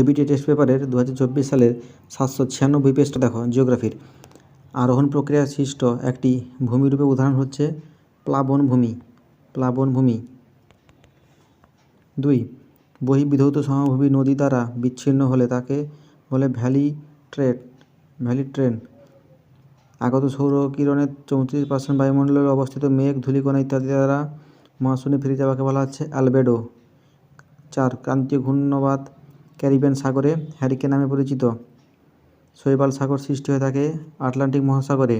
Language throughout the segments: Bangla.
এবিটি টেস্ট পেপারের দু হাজার চব্বিশ সালের সাতশো ছিয়ানব্বই পেজটা দেখো জিওগ্রাফির আরোহণ প্রক্রিয়া সৃষ্ট একটি ভূমিরূপে উদাহরণ হচ্ছে প্লাবনভূমি প্লাবনভূমি দুই, বহির্বিধৌত সমভূমি নদী দ্বারা বিচ্ছিন্ন হলে তাকে বলে ভ্যালি ট্রেড ভ্যালি ট্রেন। আগত সৌর কিরণের চৌত্রিশ পার্সেন্ট বায়ুমণ্ডলে অবস্থিত মেঘ, ধূলিকণা ইত্যাদি দ্বারা মহাশূন্যে ফিরে যাওয়াকে বলা হচ্ছে অ্যালবেডো। চার, ক্রান্তীয় ঘূর্ণবাদ ক্যারিবিয়ান সাগরে হ্যারিকেন নামে পরিচিত। শৈবাল সাগর সৃষ্টি হয়ে থাকে আটলান্টিক মহাসাগরে।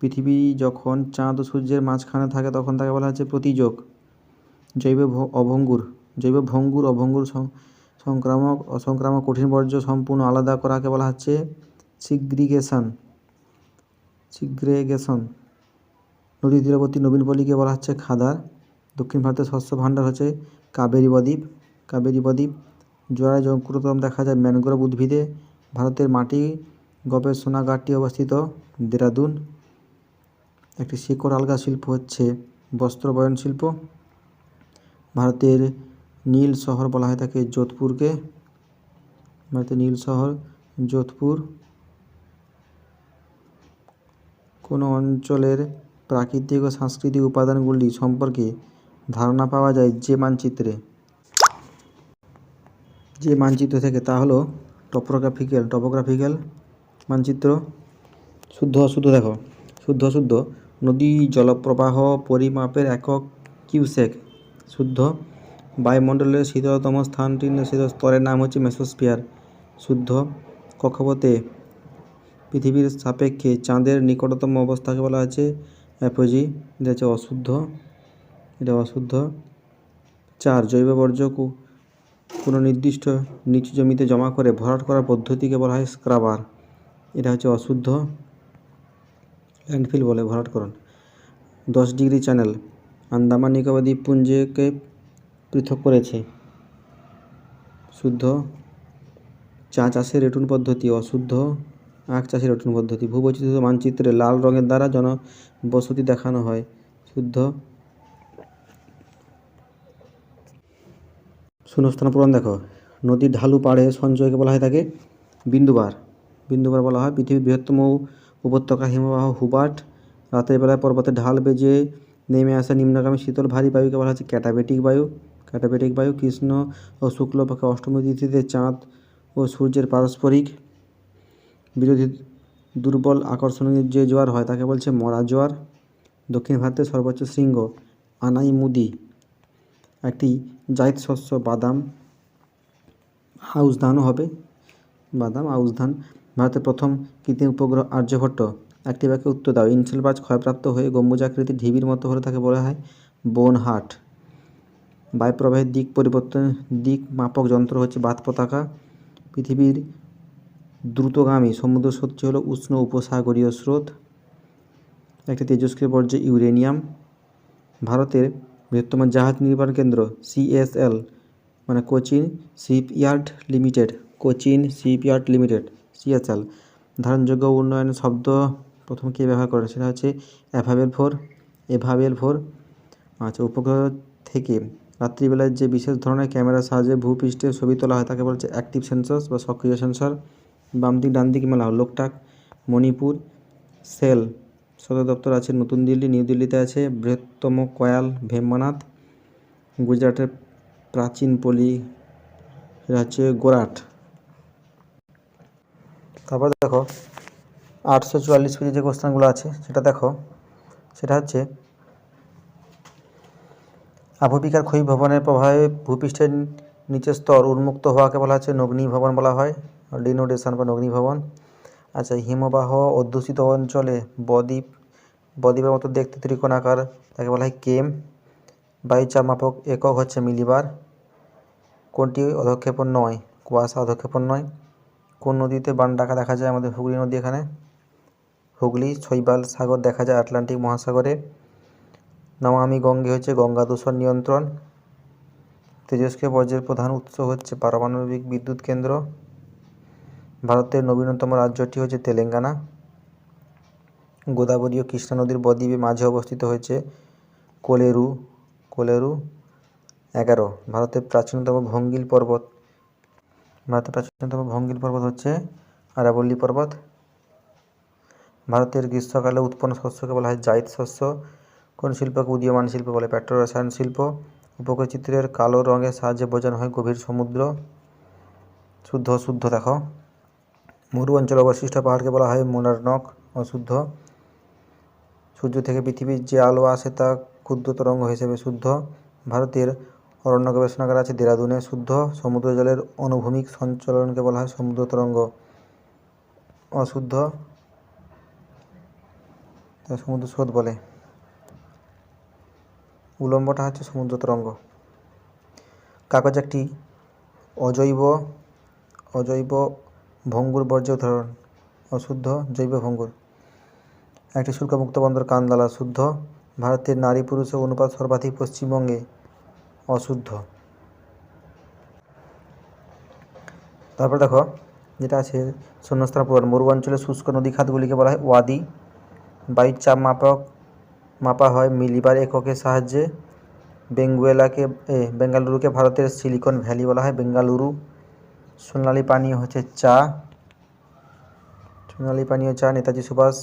পৃথিবী যখন চাঁদ ও সূর্যের মাঝখানে থাকে, তখন তাকে বলা হচ্ছে প্রতিযোগ। জৈব অভঙ্গুর। জৈব ভঙ্গুর, অভঙ্গুর সংক্রামক, অসংক্রামক কঠিন বর্জ্য সম্পূর্ণ আলাদা করাকে বলা হচ্ছে সিগ্রিগেশন। সিগ্রেগেশন। নদী তীরবর্তী নবীন পল্লীকে বলা হচ্ছে খাদার। দক্ষিণ ভারতের শস্য ভাণ্ডার হচ্ছে কাবেরী বদ্বীপ। কাবেরী বদ্বীপ জোয়ারে জঙ্কুরতম দেখা যায় ম্যানগ্রোভ উদ্ভিদে। ভারতের মাটি গবেষণাগারটি অবস্থিত দেরাদুন। একটি শিকড় আলগা শিল্প হচ্ছে বস্ত্র বয়ন শিল্প। ভারতের নীল শহর বলা হয় থাকে যোধপুরকে। ভারতের নীল শহর যোধপুর। কোনো অঞ্চলের প্রাকৃতিক ও সাংস্কৃতিক উপাদানগুলি সম্পর্কে ধারণা পাওয়া যায় যে মানচিত্রে। যে মানচিত্র থেকে তা হলো টপোগ্রাফিক্যাল টপোগ্রাফিক্যাল মানচিত্র। শুদ্ধ অশুদ্ধ দেখো। শুদ্ধ অশুদ্ধ। নদী, জলপ্রবাহ, পরিমাপের একক কিউসেক। শুদ্ধ। বায়ুমণ্ডলের শীতলতম স্থানটির শীত স্তরের নাম হচ্ছে মেসোস্ফিয়ার। শুদ্ধ। কক্ষপথে পৃথিবীর সাপেক্ষে চাঁদের নিকটতম অবস্থাকে বলা আছে অ্যাপোজি এটা হচ্ছে অশুদ্ধ। এটা অশুদ্ধ। চার জৈব বর্জ্য কোনো নির্দিষ্ট নিচু জমিতে জমা করে ভরাট করার পদ্ধতিকে বলা হয় স্ক্রাবার। এটা হচ্ছে অশুদ্ধ ল্যান্ডফিল বলে ভরাটকরণ দশ ডিগ্রি চ্যানেল আন্দামান, নিকোবর, দ্বীপপুঞ্জকে পৃথক করেছে। শুদ্ধ চা চাষের রেটুন পদ্ধতি, অশুদ্ধ আখ চাষের রেটুন পদ্ধতি। ভূবৈচিত্র্য মানচিত্রে লাল রঙের দ্বারা জনবসতি দেখানো হয়। শুদ্ধ শূন্যস্থান পূরণ দেখো। নদীর ঢালু পাড়ে সঞ্চয়কে বলা হয় থাকে বিন্দুবার। বিন্দুবার বলা হয় পৃথিবীর বৃহত্তম উপত্যকা হিমবাহ হুবার্ট। রাতের বেলায় পর্বতের ঢাল বেজে নেমে আসা নিম্নগামী শীতল ভারী বায়ুকে বলা হচ্ছে ক্যাটাবেটিক বায়ু। ক্যাটাবেটিক বায়ু কৃষ্ণ ও শুক্লপক্ষে অষ্টমী তিথিতে চাঁদ ও সূর্যের পারস্পরিক বিরোধী দুর্বল আকর্ষণীয় যে জোয়ার হয় তাকে বলছে মরা জোয়ার। দক্ষিণ ভারতের সর্বোচ্চ শৃঙ্গ আনাইমুদি। একটি জায়দ শস্য বাদাম আউশ ধানও হবে। বাদাম আউশ ধান, ভারতের প্রথম কৃত্রিম উপগ্রহ আর্যভট্ট। একটি বাক্যে উত্তর দাও। ইনসেলবাজ ক্ষয়প্রাপ্ত হয়ে গম্বুজাকৃতির ঢিবির মতো হলে তাকে বলা হয় বোন হাট বায়ুপ্রবাহের দিক পরিবর্তন, দিক মাপক যন্ত্র হচ্ছে বাত পতাকা। পৃথিবীর দ্রুতগামী সমুদ্র স্রোতটি হলো উষ্ণ উপসাগরীয় স্রোত। একটি তেজস্ক্রিয় বর্জ্য ইউরেনিয়াম। ভারতের বৃহত্তম জাহাজ নির্মাণ কেন্দ্র সিএসএল মানে Cochin shipyard limited, Cochin shipyard limited, CSL. ধারণযোগ্য উন্নয়ন শব্দ প্রথম কে ব্যবহার করে সেটা হচ্ছে অ্যাভাবেল ফোর এভাবেল ফোর আচ্ছা উপগ্রহ থেকে রাত্রিবেলায় যে বিশেষ ধরনের ক্যামেরার সাহায্যে ভূপৃষ্ঠের ছবি তোলা হয়, তাকে বলছে অ্যাক্টিভ সেন্সর বা সক্রিয় সেন্সর। বাম দিক ডান দিক মেলা লোকটাক, মণিপুর, সেল। সদর দপ্তর আছে নতুন দিল্লি, নিউ দিল্লিতে আছে বৃহত্তম কয়াল ভেম্বনাথ, গুজরাটের প্রাচীন পলি এটা হচ্ছে গোরাট। তারপর দেখো, আটশো চুয়াল্লিশ পেজে যে কোশ্চেনগুলো আছে, সেটা দেখো, সেটা হচ্ছে, আবহবিকার ক্ষয়ীভবনের প্রভাবে ভূপৃষ্ঠের নিচের স্তর উন্মুক্ত হওয়াকে বলা হচ্ছে নগ্নীভবন বলা হয় ডিনোডেশন বা নগ্নীভবন আচ্ছা হিমবাহ অধ্যুষিত অঞ্চলে বদ্বীপ বদ্বীপের মতো দেখতে ত্রিকোণাকার, তাকে বলা হয় কেম। বায়ুচাপ মাপক একক হচ্ছে মিলিবার। কোনটি অধক্ষেপণ নয়? কুয়াশা অধক্ষেপণ নয়। কোন নদীতে বান ডাকা দেখা যায়? আমাদের হুগলি নদী এখানে। হুগলি, শৈবাল সাগর দেখা যায় আটলান্টিক মহাসাগরে। নমামি গঙ্গে হচ্ছে গঙ্গা দূষণ নিয়ন্ত্রণ। তেজস্ক্রিয় বর্জ্যের প্রধান উৎস হচ্ছে পারমাণবিক বিদ্যুৎ কেন্দ্র। ভারতের নবীনতম রাজ্যটি হচ্ছে তেলেঙ্গানা। গোদাবরী ও কৃষ্ণা নদীর বদ্বীপে মাঝে অবস্থিত হয়েছে কোলেরু কোলেরু এগারো, ভারতের প্রাচীনতম ভঙ্গিল পর্বত। ভারতের প্রাচীনতম ভঙ্গিল পর্বত হচ্ছে আরাবল্লী পর্বত। ভারতের গ্রীষ্মকালে উৎপন্ন শস্যকে বলা হয় জায়িদ শস্য। কোন শিল্পকে উদীয়মান শিল্প বলে? পেট্রো রসায়ন শিল্প। উপকূলচিত্রের কালো রঙের সাহায্যে বোঝানো হয় গভীর সমুদ্র। শুদ্ধ শুদ্ধ দেখো। মরু অঞ্চলে অবশিষ্ট পাহাড়কে বলা হয় মোনারনক, অশুদ্ধ। সূর্য থেকে পৃথিবীর যে আলো আসে তা ক্ষুদ্র তরঙ্গ হিসেবে শুদ্ধ। ভারতের অরণ্য গবেষণাগার আছে দেরাদুনে শুদ্ধ। সমুদ্র জলের অনুভূমিক সঞ্চালনকে বলা হয় সমুদ্র তরঙ্গ অশুদ্ধ। সমুদ্র স্রোত বলে। উলম্বটা হচ্ছে সমুদ্র তরঙ্গ কাগজ একটি অজৈব অজৈব ভঙ্গুর বর্জ্য উদাহরণ। অশুদ্ধ জৈব ভঙ্গুর। একটি শুল্কমুক্ত বন্দর কান্দালা শুদ্ধ, ভারতের নারী পুরুষের অনুপাত সর্বাধিক পশ্চিমবঙ্গে অশুদ্ধ। তারপর দেখো, যেটা আছে শূন্যস্থান পূরণ। মরু অঞ্চলে শুষ্ক নদী খাতগুলিকে বলা হয় ওয়াদি। বায়ুর চাপ মাপক, মাপা হয় মিলিবার এককের সাহায্যে। বেঙ্গুয়েলাকে বেঙ্গালুরুকে ভারতের সিলিকন ভ্যালি বলা হয়, বেঙ্গালুরু। সোনালি পানীয় হচ্ছে চা। সোনালি পানীয় চা, নেতাজি সুভাষ।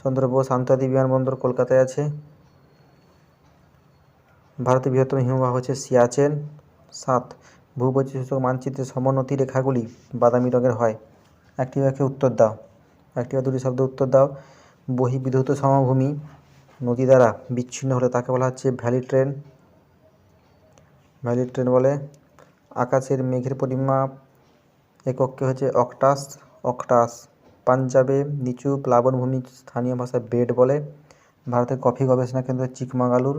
চন্দ্র বোস, আন্তর্জাতিক বিমানবন্দর কলকাতায় আছে। ভারতের বৃহত্তম হিমবাহ হচ্ছে সিয়াচেন সাত। ভূবৈচিত্র্য মানচিত্রের সমোন্নতি রেখাগুলি বাদামি রঙের হয়। একটি বাক্যে উত্তর দাও। একটি বা দুটি শব্দ উত্তর দাও। বহিবিধৌত সমভূমি নদী দ্বারা বিচ্ছিন্ন হলে তাকে বলা হচ্ছে ভ্যালি ট্রেন। ভ্যালি ট্রেন বলে আকাশের মেঘের পরিমাপ একককে হচ্ছে অক্টাস অক্টাস। পাঞ্জাবে নিচু প্লাবনভূমি স্থানীয় ভাষায় বেড বলে। ভারতের কফি গবেষণা কেন্দ্র চিকমাগালুর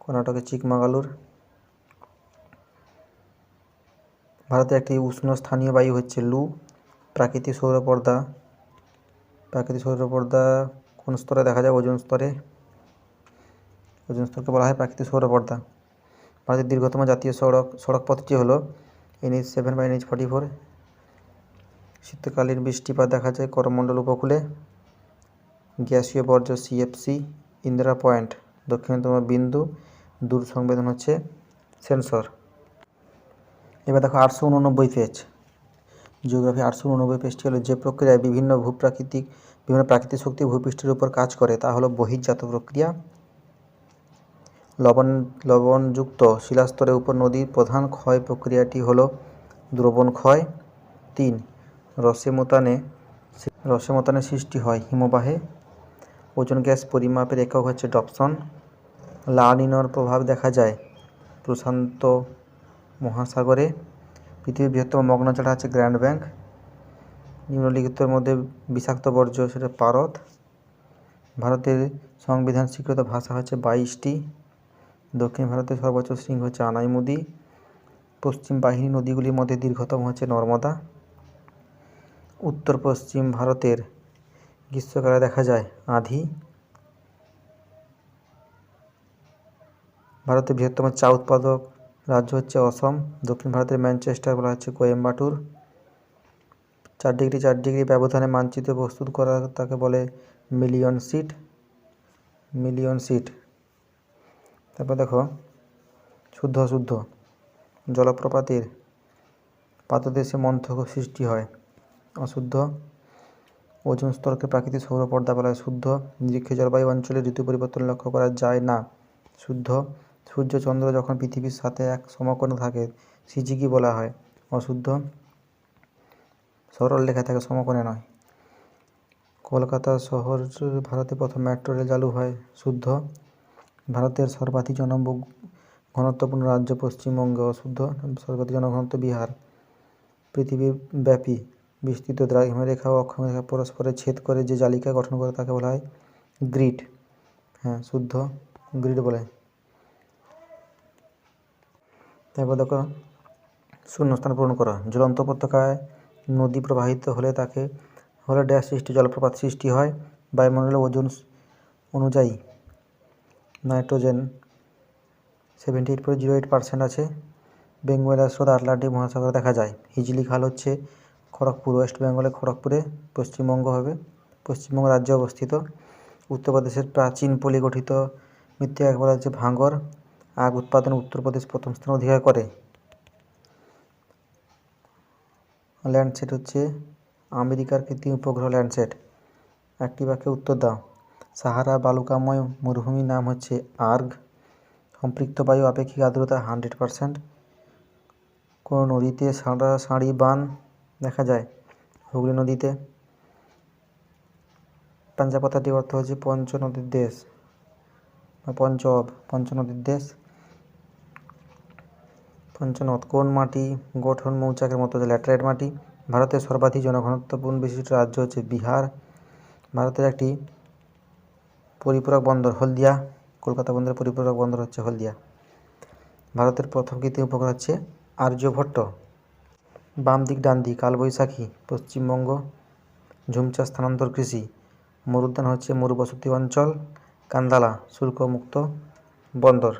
কর্ণাটকের চিকমাগালুর ভারতে একটি উষ্ণ স্থানীয় বায়ু হচ্ছে লু, প্রাকৃতিক সৌরপর্দা। প্রাকৃতিক সৌরপর্দা কোন স্তরে দেখা যায়? ওজন স্তরে। ওজন স্তরকে বলা হয় প্রাকৃতিক সৌরপর্দা। ভারতের দীর্ঘতম জাতীয় সড়ক সড়ক পথটি হলো এনএইচ সেভেন বা এনএইচ ফর্টি ফোর শীতকালীন বৃষ্টিপাত দেখা যায় করমণ্ডল উপকূলে। গ্যাসীয় বর্জ্য সিএফসি ইন্দিরা পয়েন্ট, দক্ষিণতম বিন্দু, দূর সংবেদন হচ্ছে সেন্সর। এবার দেখো আটশো উননব্বই পেজ জিওগ্রাফি আটশো উননব্বই পেজটি হলো যে প্রক্রিয়ায় বিভিন্ন ভূপ্রাকৃতিক, বিভিন্ন প্রাকৃতিক শক্তি ভূপৃষ্ঠের উপর কাজ করে, তা হলো বহির্জাত প্রক্রিয়া। লবণ, লবণযুক্ত শিলাস্তরের উপর নদীর প্রধান ক্ষয় প্রক্রিয়াটি হলো দ্রবণ ক্ষয়। তিন রসেমতানে রসেমতানে সৃষ্টি হয়, হিমবাহে। ওজন গ্যাস পরিমাপের একক হচ্ছে ডপসন। লা নিনোর প্রভাব দেখা যায় প্রশান্ত মহাসাগরে। পৃথিবীর বৃহত্তম মগ্নচড়া আছে গ্র্যান্ড ব্যাংক। নিম্নলিখিতর মধ্যে বিষাক্ত বর্জ্য সেটা পারদ। ভারতের সংবিধান স্বীকৃত ভাষা হচ্ছে বাইশটি। দক্ষিণ ভারতের সর্বোচ্চ শৃঙ্গ হচ্ছে আনাইমুদি। পশ্চিম বাহিনী নদীগুলির মধ্যে দীর্ঘতম হচ্ছে নর্মদা। উত্তর পশ্চিম ভারতের গ্রীষ্মকালে দেখা যায় আধি। ভারতের বৃহত্তম চা উৎপাদক রাজ্য হচ্ছে অসম। দক্ষিণ ভারতের ম্যানচেস্টার বলা হচ্ছে কোয়েম্বাটুর। চার ডিগ্রি চার ডিগ্রি ব্যবধানে মানচিত্র প্রস্তুত করা তাকে বলে মিলিয়ন সিট। Million seat. তারপর দেখো, শুদ্ধ শুদ্ধ জলপ্রপাতের পাতদেশে মন্থক সৃষ্টি হয়। অশুদ্ধ। ওজন স্তরকে প্রাকৃতিক সৌর পর্দা বলা হয় শুদ্ধ। নিরীক্ষে জলবায়ু অঞ্চলে ঋতু পরিবর্তন লক্ষ্য করা যায় না। শুদ্ধ। সূর্য, চন্দ্র যখন পৃথিবীর সাথে এক সমকোণে থাকে সিজিকি বলা হয়। অশুদ্ধ। সরল লেখা থাকে, সমকোণে নয়। কলকাতা শহর ভারতে প্রথম মেট্রো রেল চালু হয়, শুদ্ধ। ভারতের সর্বাধিক জন ঘনত্বপূর্ণ রাজ্য পশ্চিমবঙ্গ অশুদ্ধ। সর্বাধিক জনঘনত্ব বিহার। পৃথিবীর ব্যাপী। বিস্তৃত দ্রাঘিমারেখা ও অক্ষরেখা পরস্পরে ছেদ করে যে জালিকা গঠন করে তাকে বলা হয় গ্রিড। হ্যাঁ শুদ্ধ গ্রিড বলে। তারপর দেখো, শূন্যস্থান পূরণ করা। জ্বলন্ত উপত্যকায় নদী প্রবাহিত হলে তাকে, হলে ড্যাশ সৃষ্টি, জলপ্রপাত সৃষ্টি হয়। বায়ুমণ্ডলের ওজন অনুযায়ী nitrogen seventy eight point zero eight percent আছে। বেঙ্গলের স্রোত আটলান্টিক মহাসাগরে দেখা যায়। হিজলি খাল হচ্ছে খড়গপুর, ওয়েস্ট বেঙ্গলে খড়গপুরে পশ্চিমবঙ্গ হবে। পশ্চিমবঙ্গ রাজ্যে অবস্থিত। উত্তরপ্রদেশের প্রাচীন পলি গঠিত মৃত্তিকা বলা হচ্ছে ভাঙর আগ উৎপাদনে উত্তরপ্রদেশ প্রথম স্থান অধিকার করে। ল্যান্ডসেট হচ্ছে আমেরিকার কৃত্রিম উপগ্রহ ল্যান্ডসেট একটি বাক্যে উত্তর দাও। সাহারা, বালুকাময় মরুভূমির নাম হচ্ছে আর্গ। সম্পৃক্ত বায়ু আপেক্ষিক আর্দ্রতা হান্ড্রেড পারসেন্ট কোনো নদীতে সাঁড়া, সাঁড়ি, বান দেখা যায়। হুগলি নদীতে পাঞ্জাব কথাটির অর্থ হচ্ছে পঞ্চ নদীর দেশ বা পঞ্চব পঞ্চ নদীর দেশ। পঞ্চনদ কোন মাটি? গঠন মৌচাকের মতো ল্যাটেরাইট মাটি। ভারতের সর্বাধিক জনঘনত্বপূর্ণ বিশিষ্ট রাজ্য হচ্ছে বিহার। ভারতের একটি পরিপূরক বন্দর হলদিয়া। কলকাতা বন্দরের পরিপূরক বন্দর হচ্ছে হলদিয়া। ভারতের প্রথম কৃত্রিম উপগ্রহ হচ্ছে আর্যভট্ট। বাম দিক ডান দিক কালবৈশাখী, পশ্চিমবঙ্গ, ঝুমচা স্থানান্তর কৃষি। মরুদ্যান হচ্ছে মরুবসতি অঞ্চল, কান্দালা, শুল্কমুক্ত বন্দর।